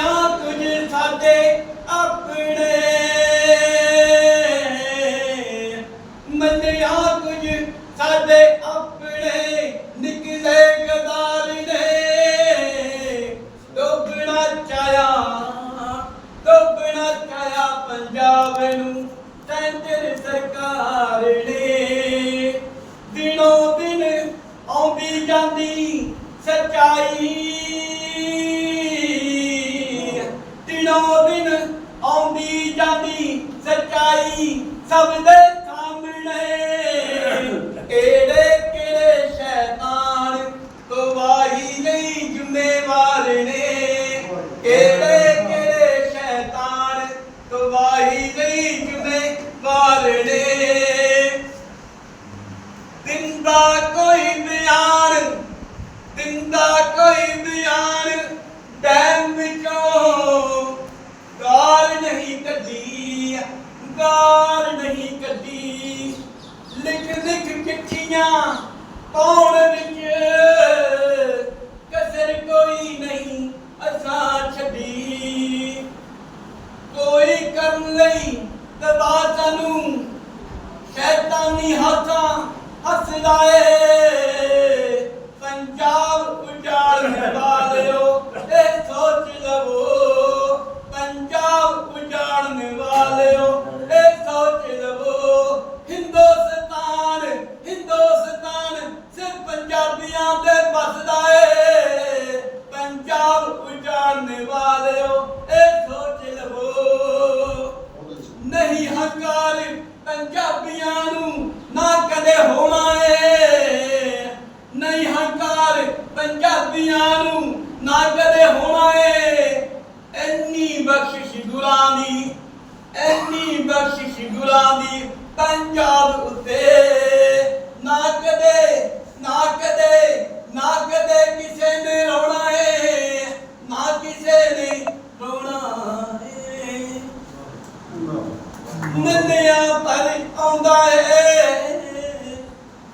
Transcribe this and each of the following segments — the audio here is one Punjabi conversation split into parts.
ਬਿਨਾ ਤੁਝ ਸਾਦੇ ਆਪਣੇ ਦਿਨੋਂ ਦਿਨ ਆਉਂਦੀ ਜਾਂਦੀ, ਸੱਚਾਈ ਸਭ ਦੇ ਸਾਹਮਣੇ। ਕਿਹੜੇ ਕਿਹੜੇ ਸ਼ੈਤਾਨ ਗਵਾਹੀ ਨਹੀਂ ਜ਼ਿੰਮੇਵਾਰ ਨੇ? ਕਿਹੜੇ ਕਿਹੜੇ ਸ਼ੈਤਾਨ ਗਵਾਹੀ ਨਹੀਂ ਜ਼ਿੰਮੇਵਾਰ ਨੇ ਦਿਨ ਦਾ ਕੋਈ ਬਿਆਨ ਦਿਨ ਦਾ ਕੋਈ ਬਿਆਨ ਡੈਮ ਵਿੱਚੋਂ ਗਾਲ ਨਹੀਂ ਕੱਢੀ ਗਾਲ ਨਹੀਂ ਕੱਢੀ ਲਿਖ ਚਿੱਠੀਆਂ ਪਾਉਣ ਵਿੱਚ ਕਸਰ ਕੋਈ ਨਹੀਂ ਅਸਾਂ ਛੱਡੀ। ਕੋਈ ਕਰਨ ਲਈ ਦਬਾ ਸਾਨੂੰ ਸ਼ੈਤਾਨੀ ਹੱਥਾਂ ਹੱਸਦਾ ਏ ਪੰਜਾਬ ਉਜਾੜਨ ਵਾਲਿਓ ਨਹੀਂ ਹੰਕਾਰ ਪੰਜਾਬੀਆਂ ਨੂੰ ਨਾ ਕਦੇ ਹੋਣਾ ਏ ਇੰਨੀ ਬਖਸ਼ਿਸ਼ ਗੁਰਾਂ ਦੀ ਇੰਨੀ ਬਖਸ਼ਿਸ਼ ਗੁਰਾਂ ਦੀ ਪੰਜਾਬ ਉੱਤੇ। ਨਾ ਕਦੇ ਨਾ ਕਦੇ ਨਾ ਕਦੇ ਕਿਸੇ ਨੇ ਰੋਣਾ ਏ ਨਾ ਕਿਸੇ ਨੇ ਰੋਣਾ ਏ ਮੰਨਿਆ ਪਰ ਆਉਂਦਾ ਏ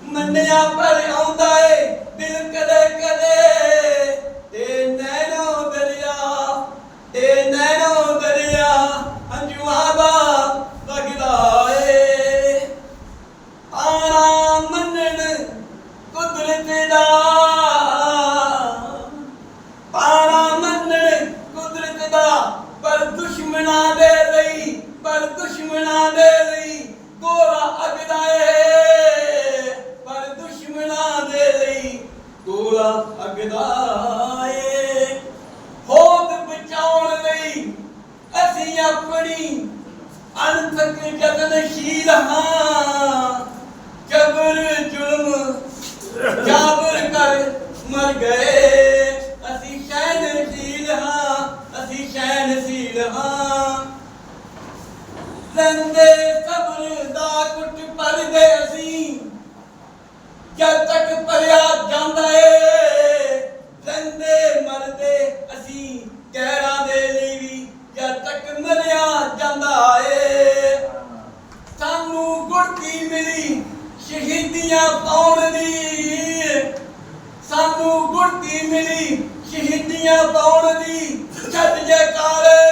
ਮੰਨਿਆ ਪਰ ਆਉਂਦਾ ਏ ਦਿਲ ਕਦੇ ਕਦੇ ਤੇ ਨੈਣੋ ਦਰਿਆ ਤੇ ਨੈਣੋ ਦਰਿਆ ਹੰਝੂਆਂ ਦਾ ਵਗਦਾ ਏ ਆਣਾ ਮੰਨਣ ਕੁਦਰਤ ਦਾ ਪਾਣਾ ਮੰਨਣ ਕੁਦਰਤ ਦਾ ਪਰ ਦੁਸ਼ਮਣਾ ਦੇ ਲਈ, ਪਰ ਦੁਸ਼ਮਣਾ ਦੇ ਲਈ ਗੋਰਾ ਅਗਦਾ ਏ। ਪਰ ਦੁਸ਼ਮਣਾ ਦੇ ਲਈ ਗੋਰਾ ਅਗਦਾ ਏ। ਹੋਂਦ ਬਚਾਉਣ ਲਈ ਅਸੀਂ ਆਪਣੀ ਅਣਥਕ ਯਤਨਸ਼ੀਲ ਹਾਂ। ਜਬਰ ਜ਼ੁਲਮ ਜਾਬਰ ਕਰ ਮਰ ਗਏ। ਕੁੱਟ ਪਰਦੇ ਅਸੀਂ। ਜਦ ਤੱਕ ਭਰਿਆ ਜਾਂਦਾ ਏ ਲੰਦੇ ਮਰਦੇ ਅਸੀਂ। ਕਹਿਰਾਂ ਦੇ ਲਈ ਵੀ ਜਦ ਤੱਕ ਮਰਿਆ ਜਾਂਦਾ ਏ। ਸਾਨੂੰ ਗੁਰਤੀ ਮਿਲੀ, ਸ਼ਹੀਦੀਆਂ ਪਾਉਣ ਦੀ? ਸਾਨੂੰ ਗੁਰਤੀ ਮਿਲੀ, ਸ਼ਹੀਦੀਆਂ ਪਾਉਣ ਦੀ? ਛੱਡ ਜੇ ਬਾਦਸ਼ਾਹ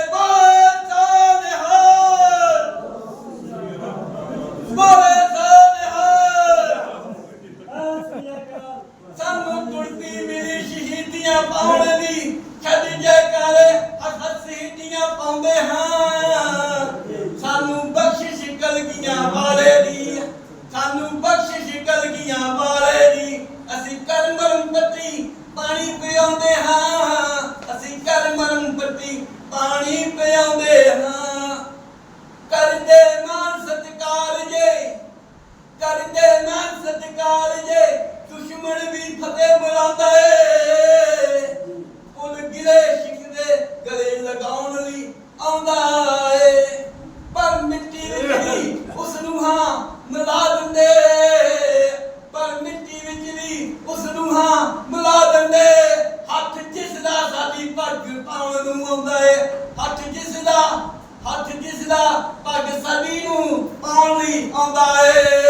ਪਾਣੀ ਪਿਆਉਂਦੇ ਹਾਂ ਕਰਦੇ ਮਾਨ ਸਤਿਕਾਰ ਜੇ ਕਰਦੇ ਮਾਨ ਸਤਿਕਾਰ ਜੇ ਦੁਸ਼ਮਣ ਵੀ ਫਤਿਹ ਬੁਲਾਉਂਦਾ ਏ ਫੁੱਲ ਗਿਰੇ ਸ਼ਿਕਦੇ ਗਲੇ ਲਗਾਉਣ ਲਈ ਆਉਂਦਾ ਏ ਪਰ ਮਿੱਟੀ ਵਿੱਚ ਵੀ ਉਸ ਨੂੰ ਹਾਂ ਮਿਲਾ ਦਿੰਦੇ ਪਰ ਮਿੱਟੀ ਵਿੱਚ ਵੀ ਉਸ ਨੂੰ ਹਾਂ ਮਿਲਾ ਦਿੰਦੇ ਹੱਥ ਜਿਸ ਦਾ ਸਾਡੀ ਪੱਗ ਪਾਉਣ ਨੂੰ ਆਉਂਦਾ ਏ ਹੱਥ ਜਿਸ ਦਾ ਆਉਂਦਾ ਏ।